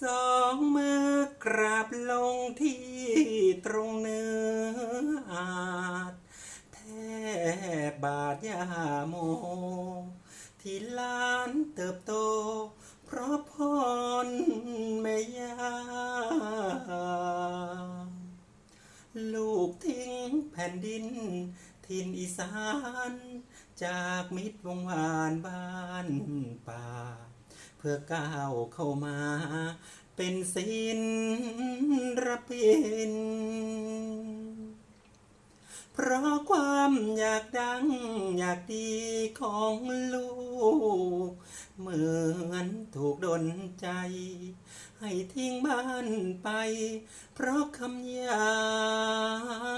สองมือกราบลงที่ตรงเนื้ออาจแทบบาทยาโม ที่หลานเติบโต เพราะพรแม่ยา ลูกทิ้งแผ่นดิน ทินอีสาน จากมิตรวงวานบ้าน พื่อก้าวเข้ามา เป็นศิลปิน เพราะความอยากดังอยากดีของลูก เหมือนถูกดนใจ ให้ทิ้งบ้านไป เพราะคำยา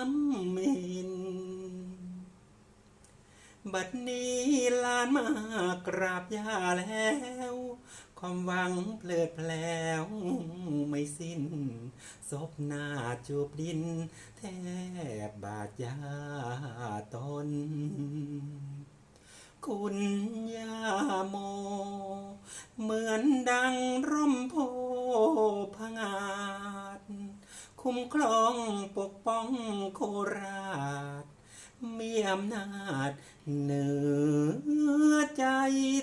มมินบัดนี้ลานมากราบยาแล้ว ความหวังเพลิดเพลวไม่สิ้นศพหน้าจูบดิน แทบบาดยาตน คุณยาโม เหมือนดังร่มโพพงาดคุ้มครองปกป้องโคราชมีอำนาจเหนือใจ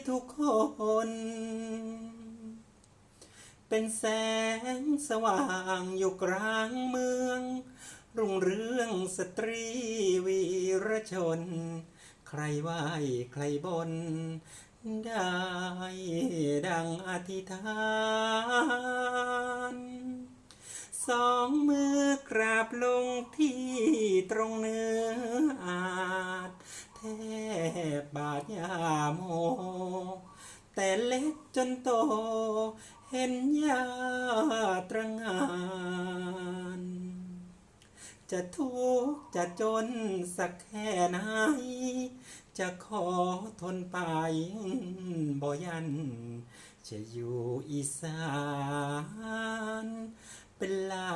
ทุกคน เป็นแสงสว่างอยู่กลางเมือง รุ่งเรืองสตรีวีรชน ใครไหวใครบน ได้ดังอธิษฐานสองมือกราบลงที่ตรงเนื้ออาจแทบบาทยาโม แต่เล็กจนโต เห็นยาตรงานจะทุกข์จะจนสักแค่ไหน จะขอทนไปบ่ยัน จะอยู่อีสานเป็นลา